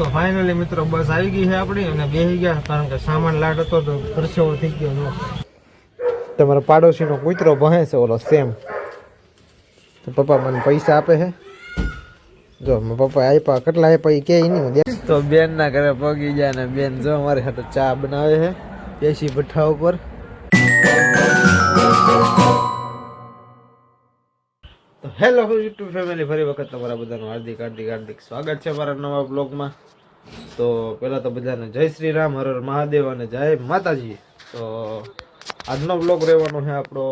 તો ફાઇનલી મિત્રો બસ આવી ગઈ છે આપણી અને બેસી ગયા કારણ કે સામાન લાટ હતો તો ખર્ચો થઈ ગયો જો. તમારા પાડોશીનો કૂતરો ભહે છે ઓલો સેમ. તો પપ્પા મને પૈસા આપે છે. જો પપ્પા આપ્યા, કેટલા આપ્યા એ કે નહીં તો બેન ના ઘરે પગી જાય ને બેન જો અમારી સાથે ચા બનાવે છે, દેશી ભઠ્ઠા ઉપર. તો હેલો યુટ્યુબ ફેમિલી, ફરી વખત તમારા બધાનું હાર્દિક હાર્દિક હાર્દિક સ્વાગત છે મારા નવા બ્લોગમાં. તો પહેલાં તો બધાને જય શ્રી રામ હર હર મહાદેવ અને જય માતાજી. તો આજનો બ્લોગ રહેવાનો છે આપણો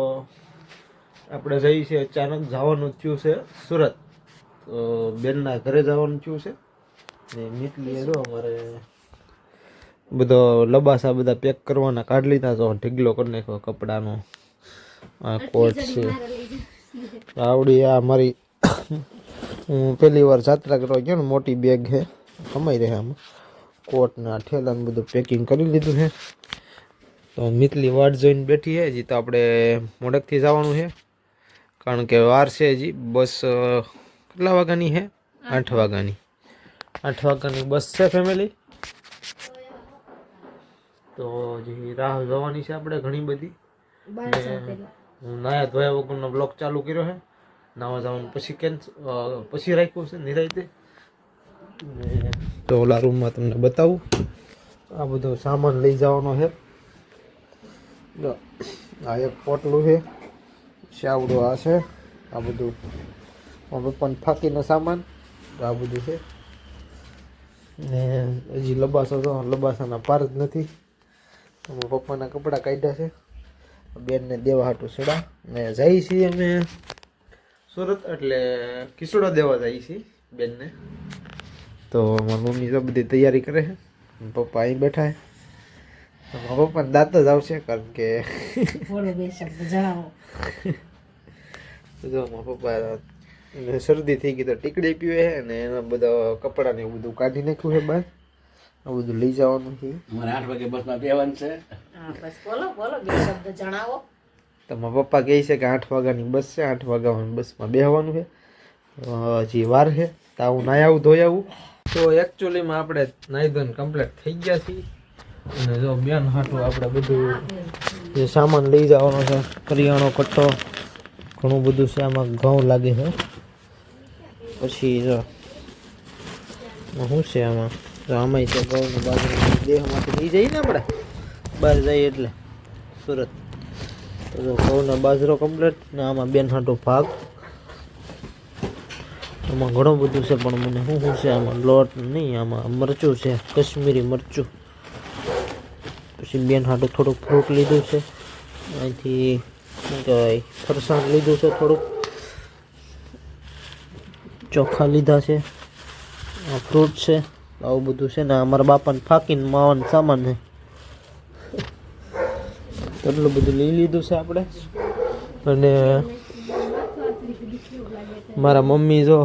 આપણે જઈ છે અચાનક જવાનું થયું છે સુરત. તો બેનના ઘરે જવાનું થયું છે. ને નીકળીએ જો અમારે બધો લબાસા બધા પેક કરવાના કાઢી લીધા તો ઢીગલો કરી નાખ્યો કપડાનો. આ કોટ છે. આવડી આ મારી હું પહેલી વાર જાત્રા કરવા ગયો ને મોટી બેગ છે. કમાઈ રહે આમાં. કોટના ઠેલાને બધું પેકિંગ કરી લીધું છે. તો મિતલી વાટ જોઈને બેઠી છે. હજી તો આપણે મોડકથી જવાનું છે. કારણ કે વાર છે હજી. બસ કેટલા વાગ્યાની છે? આઠ વાગ્યાની. આઠ વાગ્યાની બસ છે ફેમિલી તો હજી રાહ જોવાની છે આપણે ઘણી બધી. હું નાયા ધોયા વગરનો બ્લોગ ચાલુ કર્યો છે. નાવા જવાનું પછી કેન્સ પછી રાખ્યું છે નિરાયતે. તો ઓલા રૂમમાં તમને બતાવું. આ બધો સામાન લઈ જવાનો છે. આ એક પોટલું છે. ચાવડો આ છે. આ બધું. પપ્પાને ફાકીનો સામાન. આ બધું છે. ને હજી લબાસો તો લબાસાના પાર જ નથી. મારા પપ્પાના કપડાં કાઢ્યા છે. બેનને દેવા હાટું સડા. ને જઈએ છીએ અમે સુરત એટલે કિસડો દેવા જઈએ છીએ બેનને. તો મારી મમ્મી તો બધી તૈયારી કરે છે. પપ્પા અહીં બેઠા છે. તો મારા પપ્પાને દાંત જ આવશે કારણ કે બોલો બે જો મારા પપ્પા શરદી થઈ ગઈ તો ટીકડી પીવે છે અને એના બધા કપડાને એવું બધું કાઢી નાખ્યું છે બહાર. આ બધું લઈ જવાનું છે. મારે આઠ વાગે બસમાં બેવાનું છે. બસ બોલો બોલો બે શબ્દ જણાવો. તો મારા પપ્પા કહે છે કે આઠ વાગ્યાની બસ છે આઠ વાગ્યાની બસમાં બેસવાનું છે. હજી વાર છે તો આવું નાય આવું ધોઈ આવું. તો એકચ્યુઅલીમાં આપણે નાહી ધોઈને કમ્પ્લીટ થઈ ગયા છીએ. અને જો બેન હાટું આપણે બધું જે સામાન લઈ જવાનો છે, કરિયાણો, કટ્ટો, ઘણું બધું છે આમાં ઘઉં લાગે છે. પછી જો શું છે આમાં? તો આમાંય છે ઘઉં બાજુ દેહમાંથી લઈ જઈએ ને આપણે? બહાર જઈએ એટલે. સુરત. તો ઘઉંનો બાજરો કમ્પ્લીટ ને આમાં બેન હાટું ભાગ. આમાં ઘણું બધું છે, પણ મને શું શું છે આમાં? લોટ નહીં, આમાં મરચું છે, કશ્મીરી મરચું. પછી બેન હાટું થોડુંક ફ્રૂટ લીધું છે. અહીંથી, શું કહેવાય, ફરસાણ લીધું છે થોડુંક. ચોખા લીધા છે. આ ફ્રૂટ છે, આવું બધું છે ને અમારા બાપાને ફાકીને માવાનું સામાન છે. એટલું બધું લઈ લીધું છે આપણે. અને મારા મમ્મી જો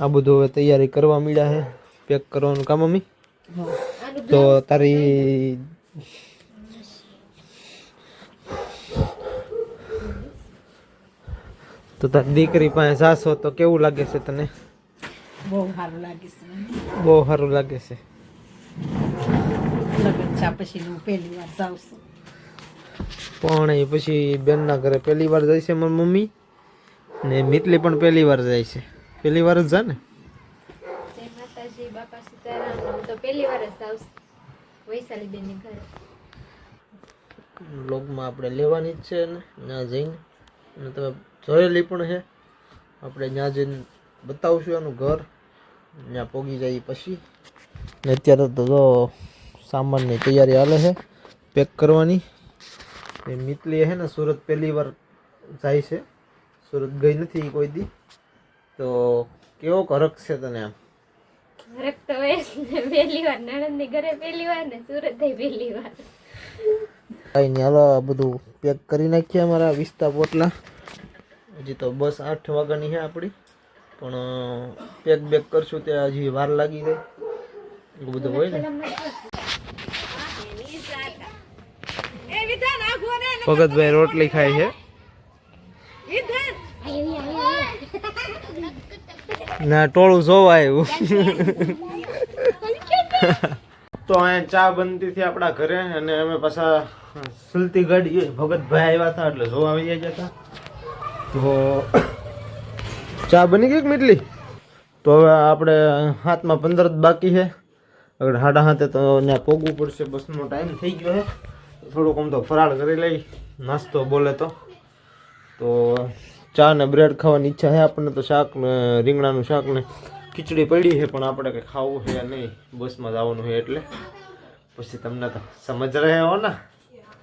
આ બધું હવે તૈયારી કરવા માંડ્યા છે પેક કરવાનું કા મમ્મી? તો તારી તો તારી દીકરી પાસે જાશો તો કેવું લાગે છે તને? બહુ સારું લાગે છે. મને. બહુ સારું લાગે છે. લગ્ન છે પછી હું પહેલી વાર જાઉં છું. પણ એ પછી બેનના ઘરે પહેલી વાર જાય છે મારી મમ્મી? ને મિતલી પણ પહેલી વાર જાય છે. પહેલી વાર જ જા ને? બ્લોગમાં આપણે લેવાની જ છે ને ત્યાં જઈને. અને તમે જોયેલી પણ છે. આપણે ત્યાં જઈને બતાવશું એનું ઘર. ત્યાં પોગી જાય પછી. ને અત્યારે તો જો સામાનની તૈયારી હાલે છે પેક કરવાની. એ મિતલી છે ને સુરત પહેલી વાર જાય છે. સુરત ગઈ નથી કોઈ દી. તો કેવો કરક છે તને આમ કરક તો પહેલી વાર નણંદની ઘરે પહેલી વાર ને સુરત પહેલી વાર. કાંઈ નહીં હાલો આ બધું પેક કરી નાખીએ અમારા વિસ્તા પોટલા. હજી તો બસ આઠ વાગ્યાની છે આપણી પણ પેક બેક કરશું ત્યાં હજી વાર લાગી જાય એવું બધું હોય ને? ભગતભાઈ રોટલી ખાય છે. ના, ટોળું જોવા આવ્યું તો અહીંયા ચા બનતી હતી આપણા ઘરે અને અમે પાછા સુલતી ગાડી ભગતભાઈ આવ્યા હતા એટલે જોવા આવી ગયા હતા. તો ચા બની ગઈ મીટલી તો હવે આપણે હાથમાં પંદર જ બાકી છે. આગળ હાડા હાથે તો ત્યાં પોગવું પડશે, બસનો ટાઈમ થઈ ગયો છે. થોડુંક આમ તો ફરાળ કરી લઈ, નાસ્તો બોલે તો. તો ચા ને બ્રેડ ખાવાની ઈચ્છા છે આપણને તો શાક ને, રીંગણાનું શાક ને ખીચડી પડી છે, પણ આપણે કંઈ ખાવું છે નહીં. બસમાં જવાનું છે એટલે. પછી તમને તો સમજ રહે હો ને.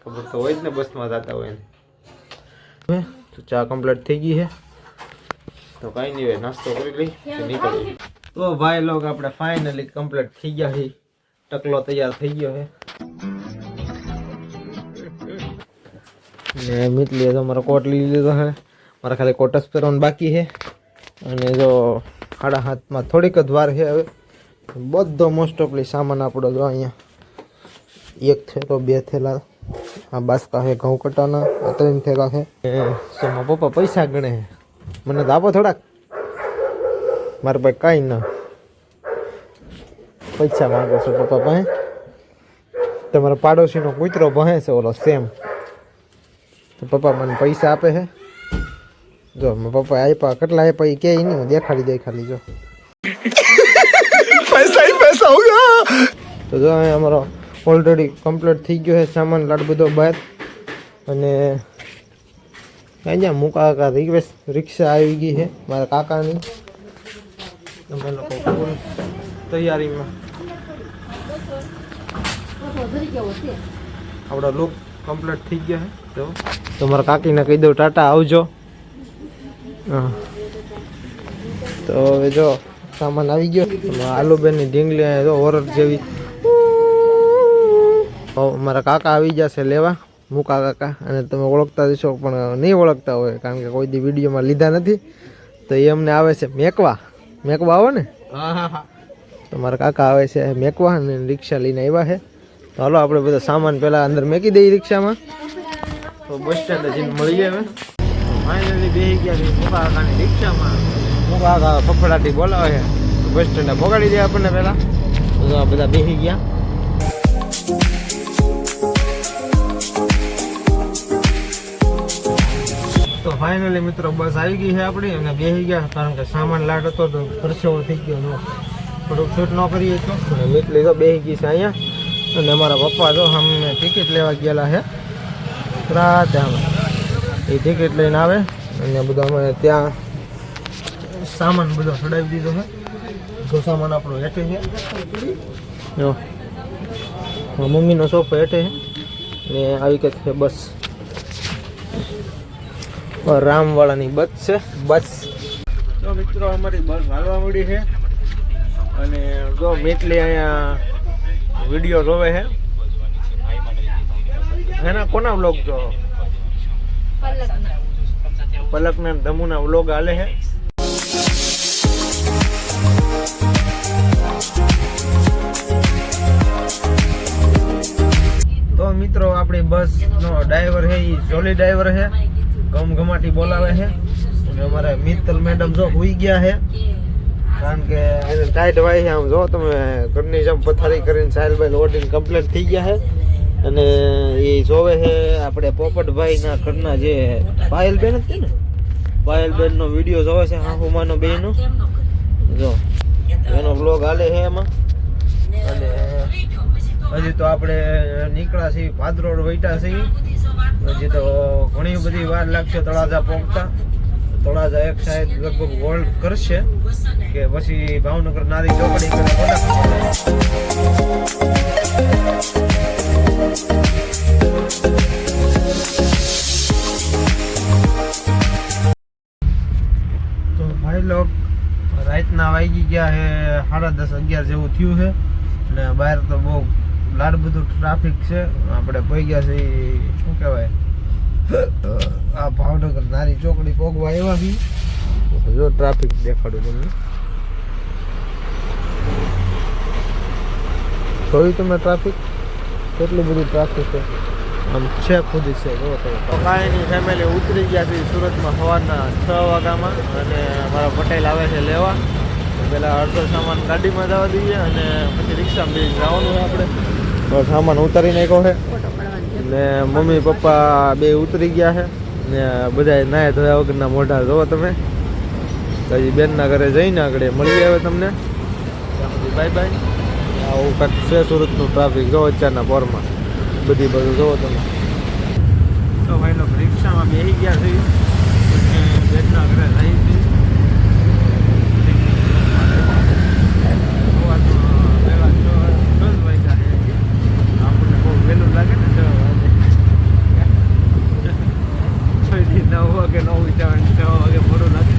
ખબર તો હોય જ ને બસમાં જતા હોય ને. તો ચા કમ્પ્લીટ થઈ ગઈ છે. તો કાંઈ નહીં હોય નાસ્તો કરી લઈ નીકળી તો ભાઈ લોક આપણે ફાઇનલી કમ્પ્લીટ થઈ ગયા છે ટકલો તૈયાર થઈ ગયો છે. ને મીટલી તો મારો કોટ લઈ લીધો છે. મારે ખાલી કોટ જ પહેરવાનું બાકી છે. અને જો સાડા હાથમાં થોડીક જ વાર છે હવે. બધો મોસ્ટ ઓફલી સામાન આપણો જો અહીંયા એક થેલો, બે થેલા, આ બાસકા છે, ઘઉં કટાના, આ ત્રણ થેલા છે. એ સોમાં પપ્પા પૈસા ગણે છે? મને તો આપો થોડાક. મારા પાસે કાંઈ ના. પૈસા માંગો છો પપ્પા પાસે. તમારા પાડોશીનો કૂતરો ભહે છે ઓલો સેમ. તો પપ્પા મને પૈસા આપે છે. જો પપ્પા આપ્યા કેટલા આપ્યા એ કે નહીં હું દેખાડી દઈ ખાલી જો. તો જો અહીં અમારો ઓલરેડી કમ્પ્લીટ થઈ ગયો છે સામાન લાડ બધો બહાર અને અહીંયા મૂકા કાકા રિક્વેસ્ટ રિક્ષા આવી ગઈ છે મારા કાકાની. અમે લોકો ફૂલ તૈયારીમાં. આપણો લુક કમ્પ્લીટ થઈ ગયો છે. તો તમારા કાકીને કહી દઉં ટાટા આવજો. હા. તો હવે જો સામાન આવી ગયો. આલુબેનની ઢીંગલી અહીંયા જો જેવી. મારા કાકા આવી જશે લેવા. મુકા કાકા? અને તમે ઓળખતા જશો પણ નહીં ઓળખતા હોય કારણ કે કોઈ દી વિડીયોમાં લીધા નથી. તો એ અમને આવે છે મેકવા. મેકવા આવો ને? તો મારા કાકા આવે છે મેકવા અને રિક્ષા લઈને આવ્યા છે. તો હાલો આપણે બધા સામાન પહેલાં અંદર મેકી દઈએ રિક્ષામાં. તો બસ સ્ટેન્ડ જઈને મળીએ ફાઇનલી બેસી ગયા છે મુકા કાકાની રિક્ષામાં. મુકા કાકા બોલાવે છે. બસ સ્ટેન્ડે પગાડી દે આપણને પહેલાં. બધા બેસી ગયા. તો ફાઇનલી મિત્રો બસ આવી ગઈ છે આપણી અને બેસી ગયા કારણ કે સામાન હતો તો પરસેવો થઈ ગયો. થોડુંક શૂટ ન કરીએ તો. અને મીટલી તો બેસી ગઈ છે અહીંયા. અને અમારા પપ્પા તો અમને ટિકિટ લેવા ગયેલા છે. રાતે એ ટિકિટ લઈને આવે. અને બધો અમે ત્યાં સામાન બધો ચડાવી દીધો છે. જો સામાન આપણો હેઠે છે. જો. મમ્મીનો સોફો હેઠે છે. ને આવી કંઈક છે બસ. રામવાળાની બસ છે. બસ. તો મિત્રો અમારી બસ હાલવા મળી છે. અને જો મીટલી અહીંયા વીડિયો જોવે છે. એના કોના વ્લોગ જો પલકના ધમુના વ્લોગ હાલે છે તો મિત્રો, આપણી બસ નો ડ્રાઈવર છે એ જોલી ડ્રાઈવર છે ગમગમાટી બોલાવે છે અને અમારે મિત્તલ મેડમ જો હુઈ ગયા છે કારણ કે ટાઈટ વાય છે આમ જો તમે ઘરની જેમ પથારી કરીને સાહેલ ભાઈ ઓડીને કમ્પ્લીટ થઈ ગયા છે અને એ જોવે છે આપણે પોપટભાઈના ઘરના જે પાયલબેન હતી ને? પાયલબેનનો વીડિયો જોવે છે હાહુમાનો બેનો જો, એનો બ્લોગ હાલે છે એમાં. અને હજી તો આપણે નીકળ્યા છીએ ભાદરોડ વૈટા છીએ. હજી તો ઘણી બધી વાર લાગશે તળાજા પહોંચતા. તળાજા એક સાઈડ લગભગ હોલ્ડ કરશે કે પછી ભાવનગર નારી ચોકડી કરે. લોક રાતના વાગી ગયા છે સાડા દસ અગિયાર જેવું થયું છે. અને બહાર તો બહુ લાડ બધું ટ્રાફિક છે. આપણે પહોંચી ગયા છે શું કહેવાય? આ ભાવનગર નારી ચોકડી પોગવા આવ્યા બી જો ટ્રાફિક દેખાડું તમને. જોયું તમે ટ્રાફિક કેટલું બધું ટ્રાફિક છે? આમ છે ખુદ છે જો તો કાંઈ ફેમિલી ઉતરી ગયા છે સુરતમાં સવારના છ વાગ્યામાં અને મારા પટેલ આવે છે લેવા. પહેલાં અડધો સામાન ગાડીમાં જવા દઈએ અને પછી રિક્ષામાં બી જવાનું છે આપણે. તો સામાન ઉતારી નાખ્યો છે. ને મમ્મી, પપ્પા બે ઉતરી ગયા છે. ને બધા નાયા ધોયા વગરના મોઢા જોવો તમે. પછી બેનના ઘરે જઈને આગળ મળી આવે તમને. Bye bye. આવું કાંઈક છે સુરતનું ટ્રાફિક જો અત્યારના પોરમાં. બધી બધું જોવો તમે. તો લોકો રિક્ષામાં બેસી ગયા છે. બેટના ઘરે રહી છે. નવ વાગે નવ વિચારણ છ વાગે મોડું લાગે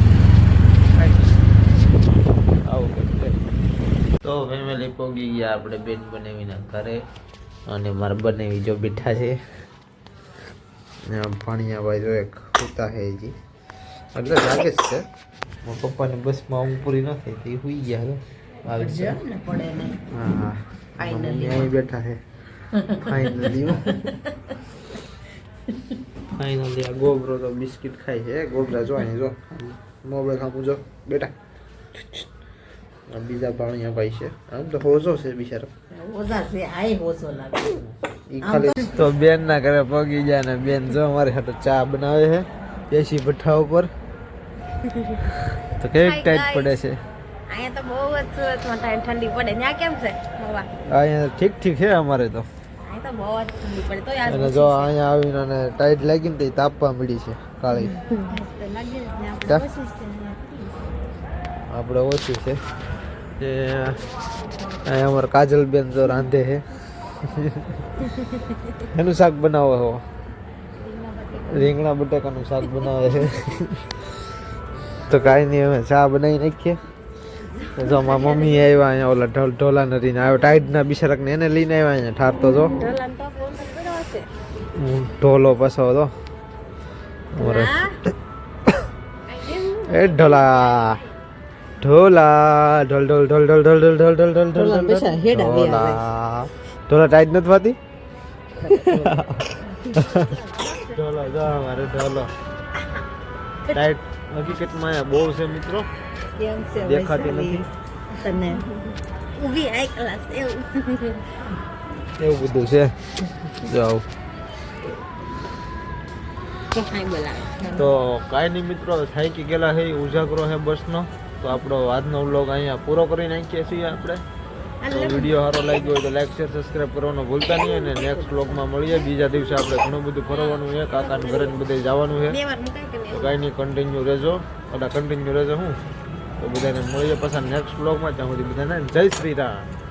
આવું તો ફેમિલી પોગી ગયા આપણે બેન બનાવીને ઘરે. અને મારા બંને બીજો બેઠા છે. પાણીયા ભાઈ જો એક સૂતા છે હજી. એટલે લાગે જ છે. મારા પપ્પાને બસમાં ઊંઘ પૂરી ન થઈ તે સુઈ ગયા તો આવી નહીં. હા અહીં બેઠા છે ફાઇનલી ફાઇનલી આ ગોબરો તો બિસ્કિટ ખાય છે. ગોબરા જો અહીં જો. મોબાઈલ ખામું જો. બેટા. બીજા પાણીયા ભાઈ છે. આમ તો હોજો છે બિચારો. તો બેન ના ઘરે પગી જાય ને બેન જો અમારી હાટુ ચા બનાવે છે દેશી ભઠ્ઠા ઉપર. તો કેવી ટાઈટ પડે છે? અહીંયા તો બહુ જ સુરતમાં ઠંડી ઠંડી પડે. ત્યાં કેમ છે અહીંયા ઠીક ઠીક છે અમારે તો. અહીંયા તો બહુ જ ઠંડી પડે. તો યાર અને જો અહીંયા આવીને અને ટાઈટ લાગીને તો તાપવા મળી છે કાળી. આપણે ઓછું છે. જે અહીંયા અમારે કાજલ બેન જો રાંધે છે. એનું શાક બનાવે હો. રીંગણા બટાકાનું શાક બનાવે છે. તો કાંઈ નહીં અમે ચા બનાવી નાખીએ. જો મારા મમ્મી આવ્યા અહીંયા ઓલા ઢોલ ઢોલા નરીને આવ્યો. ટાઈડના બિચારાકને એને લઈને આવ્યા અહીંયા ઠારતો જો. ઢોલાનો ટોપ ઓલો પડ્યો હશે હું. ઢોલો પસાવો હતો એ ઢોલા. ઢોલા ઢોલ ઢોલ ઢોલ ઢોલ ઢોલ ઢોલ ઢોલ ઢોલ ઢોલ ઢોલ ઢોલા ઢોલ પૈસા હેડા બે આવે. ઢોલા ઢોલા ટાઈટ નથી થતી ઢોલો જો અમારે ઢોલો. ટાઈટ હકીકતમાં બહુ છે મિત્રો. કેમ છે દેખાતી નથી. તને ઊભી આઈ ક્લાસ એવું એવું બધું છે. જો આવું હાઈ બોલાવે. તો કાંઈ નહીં મિત્રો થાકી ગયેલા હે ઉજાગરો હે બસનો. તો આપણો આજનો વ્લોગ અહીંયા પૂરો કરી નાખીએ છીએ આપણે. તો વીડિયો સારો લાગ્યો હોય તો લાઈક શેર સબસ્ક્રાઈબ કરવાનું ભૂલતા નહીં અને નેક્સ્ટ વ્લોગમાં મળીએ. બીજા દિવસે આપણે ઘણું બધું ફરવાનું છે. કાકાને ઘરે બધે જવાનું છે. તો કાંઈ નહીં કન્ટિન્યુ રહેજો. એટલે કન્ટિન્યુ રહેજો હું. તો બધાને મળીએ પાછા નેક્સ્ટ વ્લોગમાં ત્યાં સુધી બધાને જય શ્રી રામ.